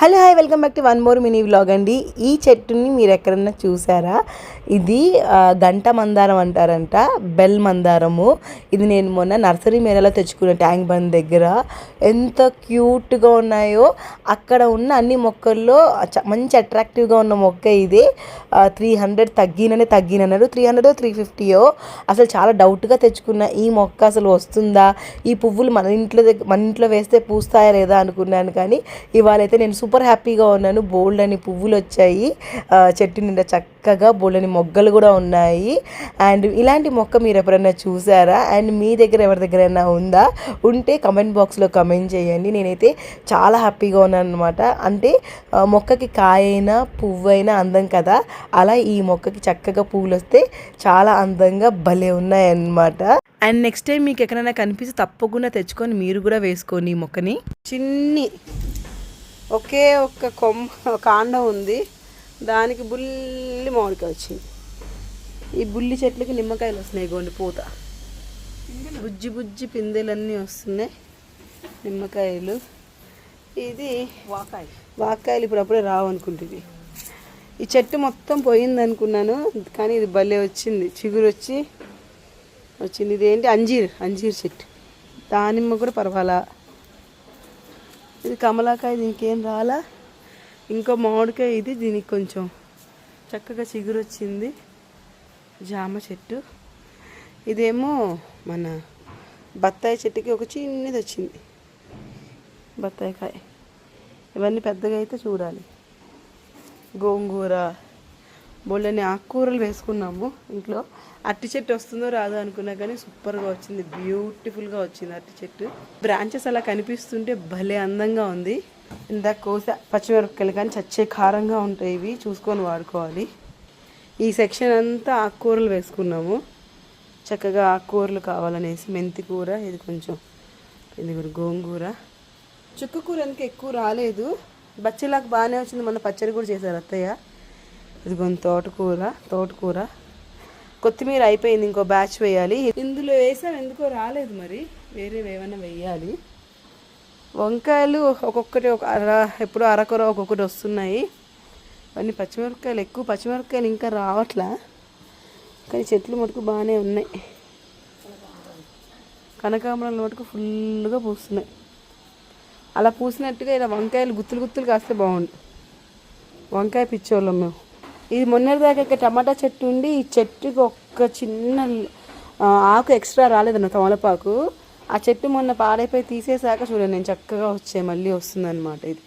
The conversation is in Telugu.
Hello hi welcome back to one more mini vlog అండి. ఈ చెట్టుని మీరు ఎక్కడన్నా చూసారా? ఇది గంట మందారం అంటారంట బెల్ మందారము. ఇది నేను మొన్న నర్సరీ మేళలో తెచ్చుకున్న ట్యాంక్ బండ్ దగ్గర. ఎంత క్యూట్గా ఉన్నాయో అక్కడ ఉన్న అన్ని మొక్కల్లో చ- మంచి అట్రాక్టివ్గా ఉన్న మొక్క ఇది. త్రీ హండ్రెడ్ తగ్గిననే తగ్గినన్నారు. త్రీ హండ్రెడ్ త్రీ ఫిఫ్టీయో అసలు చాలా డౌట్గా తెచ్చుకున్న ఈ మొక్క అసలు వస్తుందా? ఈ పువ్వులు మన ఇంట్లో దగ్గర మన ఇంట్లో వేస్తే పూస్తాయా లేదా అనుకున్నాను కానీ ఇవాళ అయితే నేను సూపర్ హ్యాపీగా ఉన్నాను. బోల్డ్ అని పువ్వులు వచ్చాయి చెట్టు నిండా చక్కగా బోల్డ్ అని మొగ్గలు కూడా ఉన్నాయి. అండ్ ఇలాంటి మొక్క మీరు ఎప్పుడైనా చూసారా? అండ్ మీ దగ్గర ఎవరి దగ్గరైనా ఉందా? ఉంటే కమెంట్ బాక్స్లో కమెంట్ చేయండి. నేనైతే చాలా హ్యాపీగా ఉన్నాను అనమాట అంటే మొక్కకి మొక్కకి కాయైనా పువ్వు అయినా అందం కదా? అలా ఈ మొక్కకి చక్కగా పువ్వులు వస్తే చాలా అందంగా భలే ఉన్నాయన్నమాట. అండ్ నెక్స్ట్ టైం మీకు ఎక్కడైనా కనిపిస్తే తప్పకుండా తెచ్చుకొని మీరు కూడా వేసుకోండి ఈ మొక్కని. చిన్ని ఒకే ఒక్క కొమ్మ కాండం ఉంది. దానికి బుల్లి మామిడికాయ వచ్చింది. ఈ బుల్లి చెట్లకి నిమ్మకాయలు వస్తున్నాయి గోండి పూత. బుజ్జి బుజ్జి పిందెలన్నీ వస్తున్నాయి. నిమ్మకాయలు. ఇది వాకాయ వాకాయలు ఇప్పుడు అప్పుడే రావు అనుకుంటుంది. ఈ చెట్టు మొత్తం పోయింది అనుకున్నాను కానీ ఇది భలే వచ్చింది. చిగురు వచ్చి వచ్చింది. ఇది ఏంటి అంజీర్ అంజీర్ చెట్టు. దానిమ్మ కూడా పర్వాలా? ఇది కమలాకాయ దీనికి ఏం రాలా? ఇంకో మామిడికాయ ఇది దీనికి కొంచెం చక్కగా చిగురు వచ్చింది జామ చెట్టు. ఇదేమో మన బత్తాయి చెట్టుకి ఒక చిన్నది వచ్చింది బత్తాయికాయ. ఇవన్నీ పెద్దగా అయితే చూడాలి. గోంగూర బోళ్ళని ఆకుకూరలు వేసుకున్నాము ఇంట్లో. అట్టి చెట్టు వస్తుందో రాదో అనుకున్నా కానీ సూపర్గా వచ్చింది. బ్యూటిఫుల్గా వచ్చింది అట్టి చెట్టు. బ్రాంచెస్ అలా కనిపిస్తుంటే భలే అందంగా ఉంది. ఇందాక కోస పచ్చిమిరపకాయలు కానీ చచ్చే కారంగా ఉంటాయి ఇవి. చూసుకొని వాడుకోవాలి. ఈ సెక్షన్ అంతా ఆకుకూరలు వేసుకున్నాము. చక్కగా ఆకుకూరలు కావాలనేసి మెంతి కూర ఇది కొంచెం ఇది కూడా గోంగూర. చుక్క కూర ఎందుకు ఎక్కువ రాలేదు. బచ్చలాకు బాగానే వచ్చింది. మొన్న పచ్చడి కూడా చేశారు అత్తయ్య. ఇదిగోంది తోటకూర తోటకూర. కొత్తిమీర అయిపోయింది ఇంకో బ్యాచ్ వేయాలి. ఇందులో వేసాం ఎందుకో రాలేదు మరి. వేరే ఏమైనా వేయాలి. వంకాయలు ఒక్కొక్కటి ఒక అర ఎప్పుడో అరకొర ఒక్కొక్కటి వస్తున్నాయి. అన్ని పచ్చిమిరపకాయలు ఎక్కువ పచ్చిమిరపకాయలు ఇంకా రావట్లా. కానీ చెట్లు మటుకు బాగానే ఉన్నాయి. కనకాంబరాలు మటుకు ఫుల్గా పూస్తున్నాయి. అలా పూసినట్టుగా ఇలా వంకాయలు గుత్తులు గుత్తులు కాస్తే బాగుండు. వంకాయ పిచ్చోళ్ళం మేము. ఇది మొన్నటిదాకా దాకా టమాటా చెట్టు ఉండి ఈ చెట్టుకి ఒక్క చిన్న ఆకు ఎక్స్ట్రా రాలేదన్న తమలపాకు. ఆ చెట్టు మొన్న పాడైపోయి తీసేసాక చూడండి నేను చక్కగా వచ్చాయి మళ్ళీ వస్తుందన్నమాట ఇది.